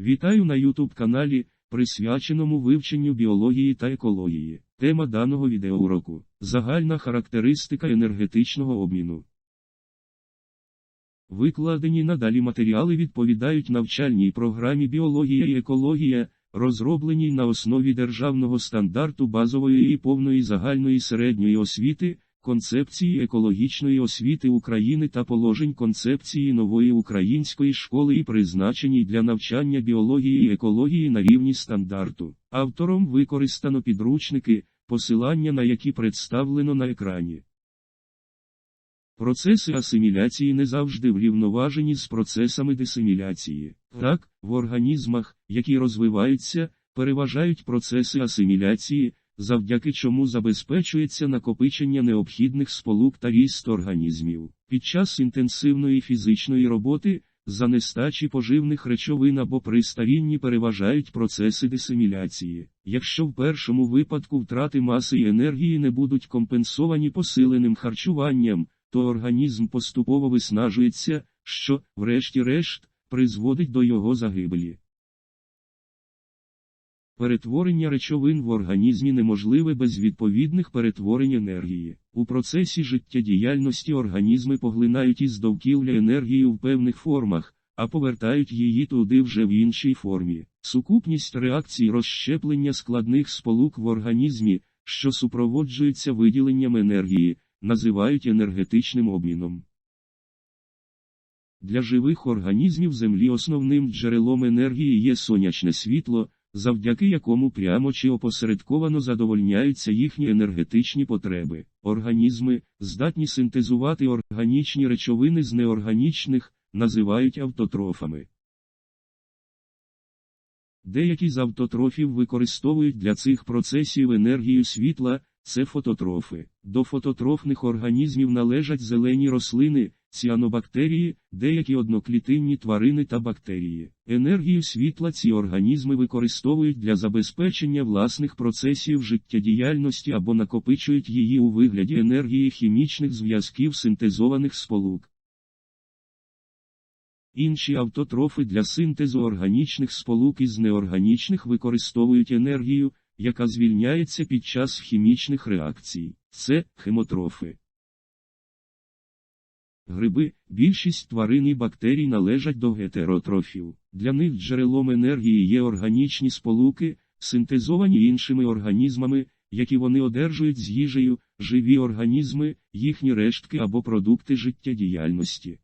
Вітаю на YouTube каналі, присвяченому вивченню біології та екології. Тема даного відеоуроку – загальна характеристика енергетичного обміну. Викладені надалі матеріали відповідають навчальній програмі біологія і екологія, розробленій на основі державного стандарту базової і повної загальної середньої освіти, концепції екологічної освіти України та положень концепції нової української школи і призначеній для навчання біології і екології на рівні стандарту. Автором використано підручники, посилання на які представлено на екрані. Процеси асиміляції не завжди врівноважені з процесами десиміляції. Так, в організмах, які розвиваються, переважають процеси асиміляції, завдяки чому забезпечується накопичення необхідних сполук та ріст організмів. Під час інтенсивної фізичної роботи, за нестачі поживних речовин або при старінні переважають процеси десиміляції. Якщо в першому випадку втрати маси і енергії не будуть компенсовані посиленим харчуванням, то організм поступово виснажується, що, врешті-решт, призводить до його загибелі. Перетворення речовин в організмі неможливе без відповідних перетворень енергії. У процесі життєдіяльності організми поглинають із довкілля енергію в певних формах, а повертають її туди вже в іншій формі. Сукупність реакцій розщеплення складних сполук в організмі, що супроводжуються виділенням енергії, називають енергетичним обміном. Для живих організмів Землі основним джерелом енергії є сонячне світло, завдяки якому прямо чи опосередковано задовольняються їхні енергетичні потреби. Організми, здатні синтезувати органічні речовини з неорганічних, називають автотрофами. Деякі з автотрофів використовують для цих процесів енергію світла, це фототрофи. До фототрофних організмів належать зелені рослини, ціанобактерії, деякі одноклітинні тварини та бактерії. Енергію світла ці організми використовують для забезпечення власних процесів життєдіяльності або накопичують її у вигляді енергії хімічних зв'язків синтезованих сполук. Інші автотрофи для синтезу органічних сполук із неорганічних використовують енергію, яка звільняється під час хімічних реакцій. Це хемотрофи. Гриби, більшість тварин і бактерій належать до гетеротрофів. Для них джерелом енергії є органічні сполуки, синтезовані іншими організмами, які вони одержують з їжею, живі організми, їхні рештки або продукти життєдіяльності.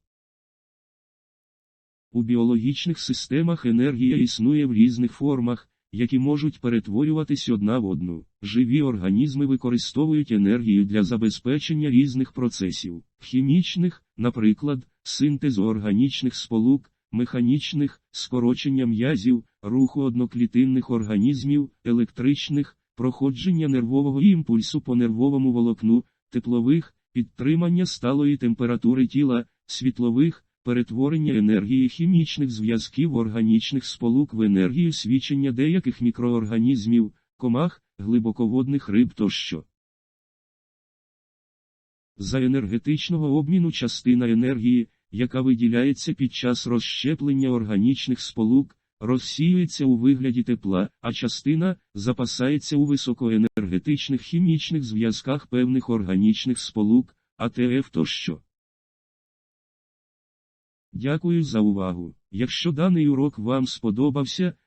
У біологічних системах енергія існує в різних формах, які можуть перетворюватись одна в одну. Живі організми використовують енергію для забезпечення різних процесів, хімічних, наприклад, синтезу органічних сполук, механічних, скорочення м'язів, руху одноклітинних організмів, електричних, проходження нервового імпульсу по нервовому волокну, теплових, підтримання сталої температури тіла, світлових, перетворення енергії хімічних зв'язків органічних сполук в енергію свідчення деяких мікроорганізмів, комах, глибоководних риб тощо. За енергетичного обміну частина енергії, яка виділяється під час розщеплення органічних сполук, розсіюється у вигляді тепла, а частина запасається у високоенергетичних хімічних зв'язках певних органічних сполук, АТФ тощо. Дякую за увагу. Якщо даний урок вам сподобався,